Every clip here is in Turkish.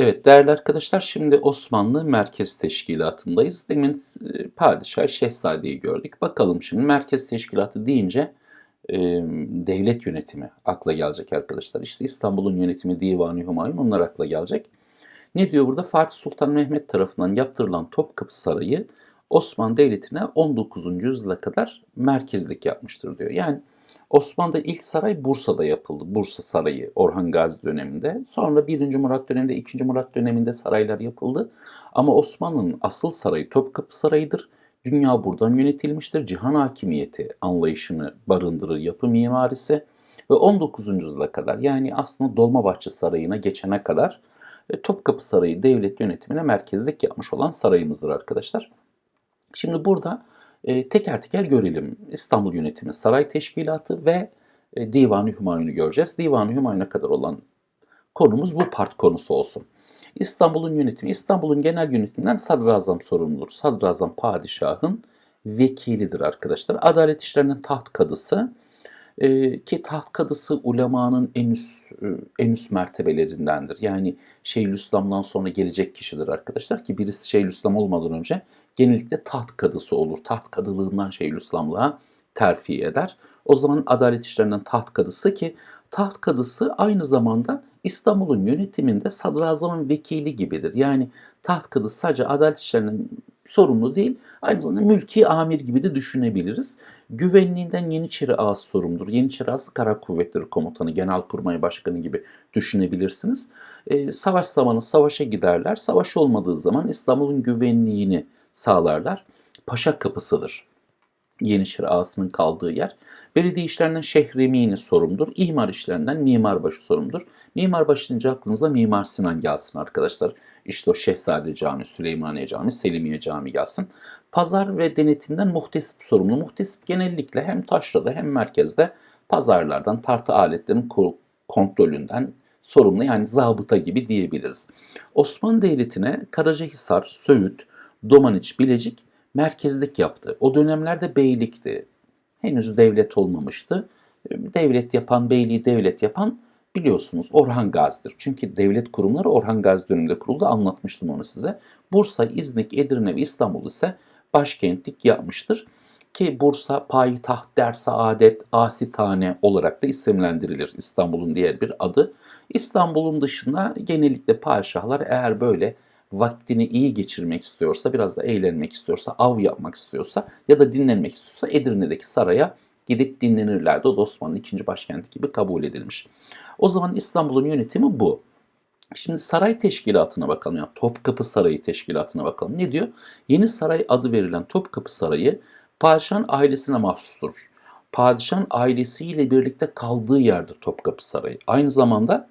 Evet değerli arkadaşlar şimdi Osmanlı Merkez Teşkilatı'ndayız. Demin e, padişah şehzadeyi gördük. Bakalım şimdi Merkez Teşkilatı deyince e, devlet yönetimi akla gelecek arkadaşlar. İşte İstanbul'un yönetimi Divan-ı Hümayun onlar akla gelecek. Ne diyor burada? Fatih Sultan Mehmet tarafından yaptırılan Topkapı Sarayı Osmanlı Devleti'ne 19. yüzyıla kadar merkezlik yapmıştır diyor. Yani Osmanlı'da ilk saray Bursa'da yapıldı. Bursa Sarayı Orhan Gazi döneminde. Sonra 1. Murat döneminde, 2. Murat döneminde saraylar yapıldı. Ama Osmanlı'nın asıl sarayı Topkapı Sarayı'dır. Dünya buradan yönetilmiştir. Cihan hakimiyeti anlayışını barındırır yapı mimarisi. Ve 19. yüzyıla kadar yani aslında Dolmabahçe Sarayı'na geçene kadar e, Topkapı Sarayı devlet yönetimine merkezlik yapmış olan sarayımızdır arkadaşlar. Şimdi burada e, teker teker görelim. İstanbul Yönetimi Saray Teşkilatı ve e, Divan-ı Hümayun'u göreceğiz. Divan-ı Hümayun'a kadar olan konumuz bu part konusu olsun. İstanbul'un yönetimi, İstanbul'un genel yönetiminden sadrazam sorumludur. Sadrazam padişahın vekilidir arkadaşlar. Adalet işlerinden taht kadısı e, ki taht kadısı ulemanın en üst, e, en üst mertebelerindendir. Yani Şeyhülislam'dan sonra gelecek kişidir arkadaşlar ki birisi Şeyhülislam olmadan önce genellikle taht kadısı olur. Taht kadılığından Şeyhülislamlığa terfi eder. O zaman adalet işlerinden taht kadısı ki taht kadısı aynı zamanda İstanbul'un yönetiminde sadrazamın vekili gibidir. Yani taht kadısı sadece adalet işlerinden sorumlu değil, aynı zamanda mülki amir gibi de düşünebiliriz. Güvenliğinden Yeniçeri Ağası sorumludur. Yeniçeri Ağası Kara Kuvvetleri Komutanı, Genelkurmay Başkanı gibi düşünebilirsiniz. E, savaş zamanı savaşa giderler. Savaş olmadığı zaman İstanbul'un güvenliğini sağlarlar. Paşa kapısıdır. Yeniçeri Ağası'nın kaldığı yer. Belediye işlerinden şehremini sorumludur. İmar işlerinden mimarbaşı sorumludur. Mimarbaşı deyince aklınıza Mimar Sinan gelsin arkadaşlar. İşte o Şehzade Cami, Süleymaniye Cami, Selimiye Cami gelsin. Pazar ve denetimden muhtesip sorumlu. Muhtesip genellikle hem taşrada hem merkezde pazarlardan, tartı aletlerinin kontrolünden sorumlu yani zabıta gibi diyebiliriz. Osmanlı Devleti'ne Karacahisar, Söğüt, Domaniç, Bilecik merkezlik yaptı. O dönemlerde beylikti. Henüz devlet olmamıştı. Devlet yapan, beyliği devlet yapan biliyorsunuz Orhan Gazi'dir. Çünkü devlet kurumları Orhan Gazi döneminde kuruldu. Anlatmıştım onu size. Bursa, İznik, Edirne ve İstanbul ise başkentlik yapmıştır. Ki Bursa payitaht, der saadet, asitane olarak da isimlendirilir İstanbul'un diğer bir adı. İstanbul'un dışında genellikle padişahlar eğer böyle vaktini iyi geçirmek istiyorsa, biraz da eğlenmek istiyorsa, av yapmak istiyorsa ya da dinlenmek istiyorsa Edirne'deki saraya gidip dinlenirlerdi. O da Osmanlı ikinci başkenti gibi kabul edilmiş. O zaman İstanbul'un yönetimi bu. Şimdi saray teşkilatına bakalım. Yani Topkapı Sarayı teşkilatına bakalım. Ne diyor? Yeni saray adı verilen Topkapı Sarayı padişahın ailesine mahsustur. Padişahın ailesiyle birlikte kaldığı yerdir Topkapı Sarayı. Aynı zamanda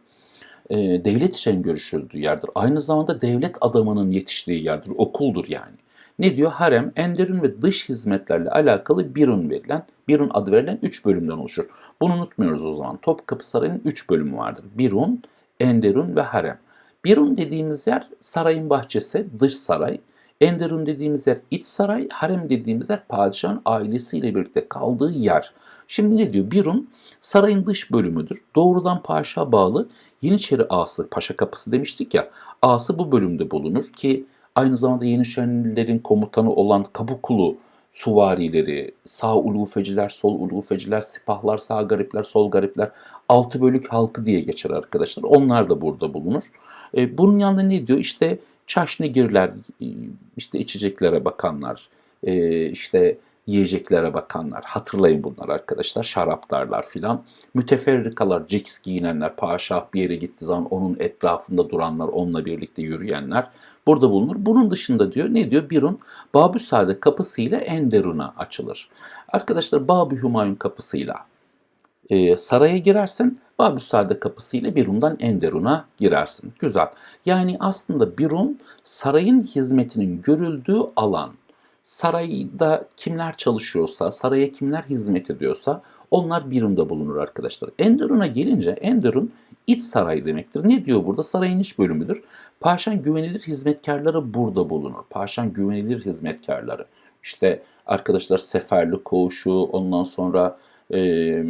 e, devlet işlerinin görüşüldüğü yerdir. Aynı zamanda devlet adamının yetiştiği yerdir. Okuldur yani. Ne diyor? Harem, enderun ve dış hizmetlerle alakalı birun verilen, birun adı verilen 3 bölümden oluşur. Bunu unutmuyoruz o zaman. Topkapı Sarayı'nın 3 bölümü vardır. Birun, enderun ve harem. Birun dediğimiz yer sarayın bahçesi, dış saray. Enderun dediğimiz yer iç saray, harem dediğimiz yer padişahın ailesiyle birlikte kaldığı yer. Şimdi ne diyor? Birun sarayın dış bölümüdür. Doğrudan paşa bağlı Yeniçeri Ağası, Paşa Kapısı demiştik ya. Ağası bu bölümde bulunur ki aynı zamanda Yeniçerilerin komutanı olan Kabukulu suvarileri, sağ ulufeciler, sol ulufeciler, sipahlar, sağ garipler, sol garipler, altı bölük halkı diye geçer arkadaşlar. Onlar da burada bulunur. E, bunun yanında ne diyor? İşte çaşnigirler, işte içeceklere bakanlar, e, işte yiyeceklere bakanlar. Hatırlayın bunlar arkadaşlar. Şaraptarlar filan. Müteferrikalar, ciks giyinenler, paşah bir yere gittiği zaman onun etrafında duranlar, onunla birlikte yürüyenler burada bulunur. Bunun dışında diyor ne diyor? Birun Babüsade kapısıyla Enderun'a açılır. Arkadaşlar Babü Hümayun kapısıyla e, saraya girersin. Babüsade kapısıyla Birun'dan Enderun'a girersin. Güzel. Yani aslında Birun sarayın hizmetinin görüldüğü alan sarayda kimler çalışıyorsa, saraya kimler hizmet ediyorsa onlar Birun'da bulunur arkadaşlar. Enderun'a gelince Enderun iç saray demektir. Ne diyor burada? Sarayın iç bölümüdür. Paşan güvenilir hizmetkarları burada bulunur. Paşan güvenilir hizmetkarları. İşte arkadaşlar seferli koğuşu, ondan sonra e,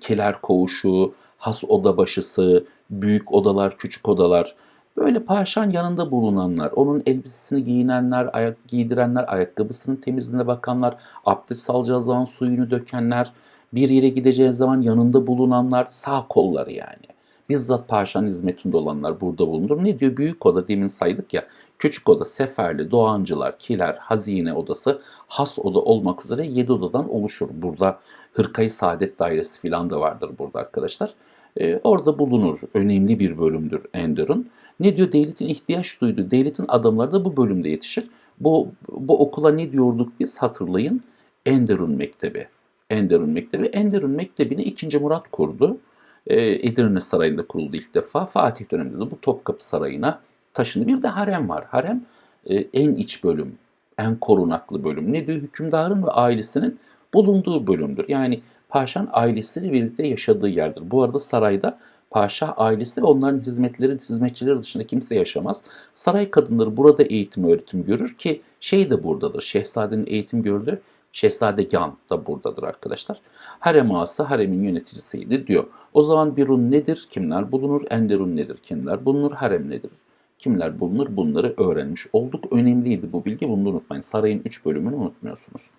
keler koğuşu, has oda başısı, büyük odalar, küçük odalar. Böyle paşan yanında bulunanlar, onun elbisesini giyinenler, ayak giydirenler, ayakkabısının temizliğine bakanlar, abdest alacağı zaman suyunu dökenler, bir yere gideceği zaman yanında bulunanlar, sağ kolları yani. Bizzat paşanın hizmetinde olanlar burada bulunur. Ne diyor? Büyük oda demin saydık ya. Küçük oda, seferli, doğancılar, kiler, hazine odası, has oda olmak üzere 7 odadan oluşur. Burada hırkayı saadet dairesi filan da vardır burada arkadaşlar. Ee, orada bulunur. Önemli bir bölümdür Enderun. Ne diyor? Devletin ihtiyaç duyduğu, devletin adamları da bu bölümde yetişir. Bu, bu okula ne diyorduk biz hatırlayın? Enderun Mektebi. Enderun Mektebi. Enderun Mektebi'ni 2. Murat kurdu. Ee, Edirne Sarayı'nda kuruldu ilk defa. Fatih döneminde de bu Topkapı Sarayı'na taşındı. Bir de harem var. Harem e, en iç bölüm, en korunaklı bölüm. Ne diyor? Hükümdarın ve ailesinin bulunduğu bölümdür. Yani paşanın ailesiyle birlikte yaşadığı yerdir. Bu arada sarayda paşa ailesi ve onların hizmetleri, hizmetçileri dışında kimse yaşamaz. Saray kadınları burada eğitim öğretim görür ki şey de buradadır. Şehzadenin eğitim gördüğü Şehzadegân da buradadır arkadaşlar. Harem ağası haremin yöneticisiydi diyor. O zaman Birun nedir? Kimler bulunur? Enderun nedir? Kimler bulunur? Harem nedir? Kimler bulunur? Bunları öğrenmiş olduk. Önemliydi bu bilgi. Bunu unutmayın. Sarayın 3 bölümünü unutmuyorsunuz.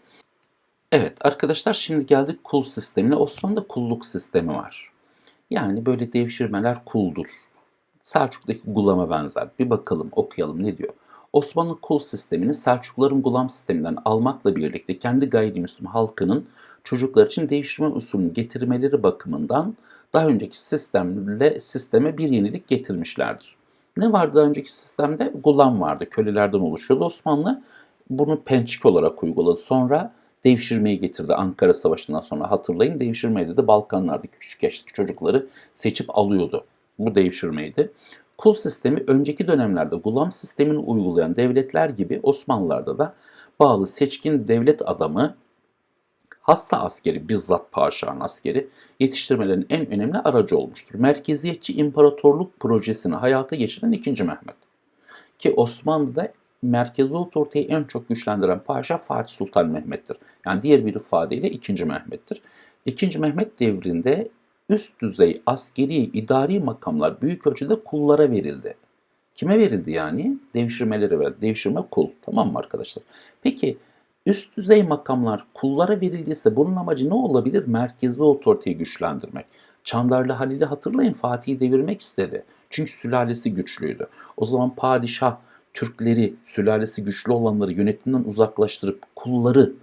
Evet arkadaşlar şimdi geldik kul sistemine. Osmanlı'da kulluk sistemi var. Yani böyle devşirmeler kuldur. Selçuk'taki gulama benzer. Bir bakalım okuyalım ne diyor. Osmanlı kul sistemini Selçukluların gulam sisteminden almakla birlikte kendi gayrimüslim halkının çocuklar için devşirme usulünü getirmeleri bakımından daha önceki sistemle sisteme bir yenilik getirmişlerdir. Ne vardı daha önceki sistemde? Gulam vardı, kölelerden oluşuyordu. Osmanlı bunu pençik olarak uyguladı. Sonra devşirmeyi getirdi Ankara Savaşı'ndan sonra hatırlayın. Devşirmeydi de Balkanlardaki küçük yaştaki çocukları seçip alıyordu. Bu devşirmeydi. Kul sistemi önceki dönemlerde gulam sistemini uygulayan devletler gibi Osmanlılar'da da bağlı seçkin devlet adamı hassa askeri, bizzat paşanın askeri yetiştirmelerin en önemli aracı olmuştur. Merkeziyetçi imparatorluk projesini hayata geçiren 2. Mehmet. Ki Osmanlı'da merkezi otoriteyi en çok güçlendiren paşa Fatih Sultan Mehmet'tir. Yani diğer bir ifadeyle 2. Mehmet'tir. 2. Mehmet devrinde üst düzey askeri, idari makamlar büyük ölçüde kullara verildi. Kime verildi yani? Devşirmelere verildi. Devşirme kul. Tamam mı arkadaşlar? Peki üst düzey makamlar kullara verildiyse bunun amacı ne olabilir? Merkezi otoriteyi güçlendirmek. Çandarlı Halil'i hatırlayın Fatih'i devirmek istedi. Çünkü sülalesi güçlüydü. O zaman padişah Türkleri, sülalesi güçlü olanları yönetimden uzaklaştırıp kulları,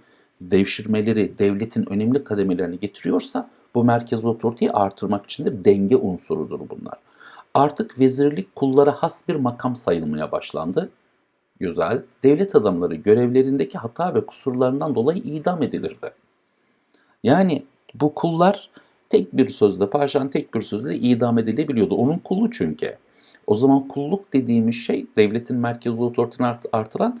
devşirmeleri, devletin önemli kademelerini getiriyorsa bu merkez otoriteyi artırmak için de denge unsurudur bunlar. Artık vezirlik kullara has bir makam sayılmaya başlandı. Güzel. Devlet adamları görevlerindeki hata ve kusurlarından dolayı idam edilirdi. Yani bu kullar tek bir sözle, paşanın tek bir sözle idam edilebiliyordu. Onun kulu çünkü. O zaman kulluk dediğimiz şey devletin merkezi otoritesini artıran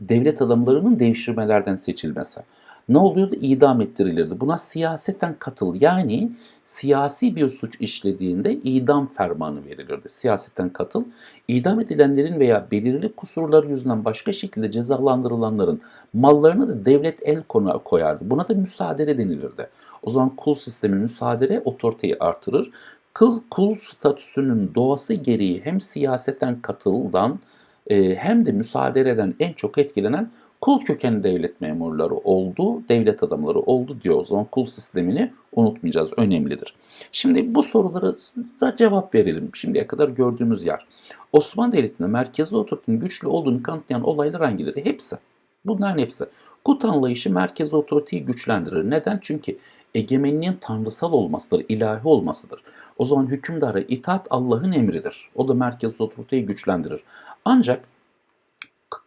devlet adamlarının devşirmelerden seçilmesi. Ne oluyordu? İdam ettirilirdi. Buna siyaseten katıl yani siyasi bir suç işlediğinde idam fermanı verilirdi. Siyaseten katıl. İdam edilenlerin veya belirli kusurları yüzünden başka şekilde cezalandırılanların mallarını da devlet el konu koyardı. Buna da müsaade denilirdi. O zaman kul sistemi müsaade otoriteyi artırır. Kul, kul statüsünün doğası gereği hem siyaseten katıldan e, hem de müsaade eden en çok etkilenen kul kökenli devlet memurları oldu, devlet adamları oldu diyor. O zaman kul sistemini unutmayacağız, önemlidir. Şimdi bu sorulara da cevap verelim. Şimdiye kadar gördüğümüz yer. Osmanlı Devleti'nde merkezi otoritenin güçlü olduğunu kanıtlayan olaylar hangileri? Hepsi. Bunların hepsi. Kut anlayışı merkezi otoriteyi güçlendirir. Neden? Çünkü egemenliğin tanrısal olmasıdır, ilahi olmasıdır. O zaman hükümdara itaat Allah'ın emridir. O da merkezi otoriteyi güçlendirir. Ancak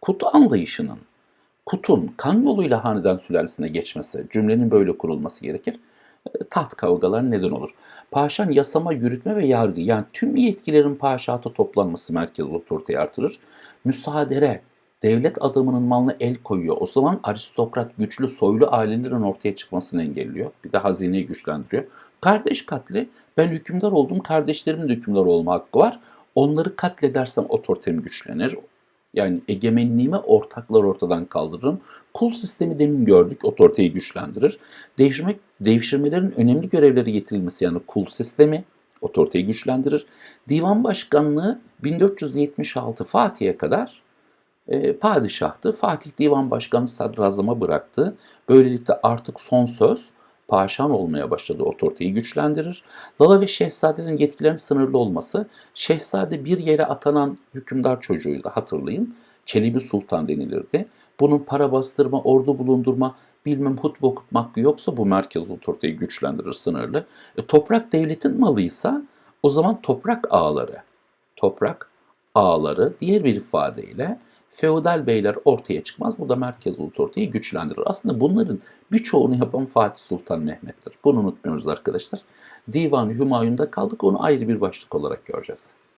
kut anlayışının kutun kan yoluyla hanedan sülalesine geçmesi, cümlenin böyle kurulması gerekir. E, taht kavgaları neden olur. Paşan yasama, yürütme ve yargı yani tüm yetkilerin paşata toplanması merkez otoriteyi artırır. Müsaadere, devlet adamının malına el koyuyor. O zaman aristokrat, güçlü, soylu ailelerin ortaya çıkmasını engelliyor. Bir de hazineyi güçlendiriyor. Kardeş katli, ben hükümdar oldum, kardeşlerimin de hükümdar olma hakkı var. Onları katledersem otoritem güçlenir. Yani egemenliğime ortaklar ortadan kaldırırım. Kul sistemi demin gördük, otoriteyi güçlendirir. Değişmek, devşirmelerin önemli görevleri getirilmesi yani kul sistemi, otoriteyi güçlendirir. Divan başkanlığı 1476 Fatih'e kadar e, padişahtı. Fatih divan başkanı sadrazama bıraktı. Böylelikle artık son söz paşan olmaya başladı. Otoriteyi güçlendirir. Lala ve şehzadelerin yetkilerinin sınırlı olması, şehzade bir yere atanan hükümdar çocuğuydu hatırlayın. Çelebi Sultan denilirdi. Bunun para bastırma, ordu bulundurma, bilmem hutbe okutmak yoksa bu merkez otoriteyi güçlendirir sınırlı. E, toprak devletin malıysa o zaman toprak ağları, toprak ağları diğer bir ifadeyle feodal beyler ortaya çıkmaz. Bu da merkez otoriteyi güçlendirir. Aslında bunların birçoğunu yapan Fatih Sultan Mehmet'tir. Bunu unutmuyoruz arkadaşlar. Divan-ı Hümayun'da kaldık. Onu ayrı bir başlık olarak göreceğiz.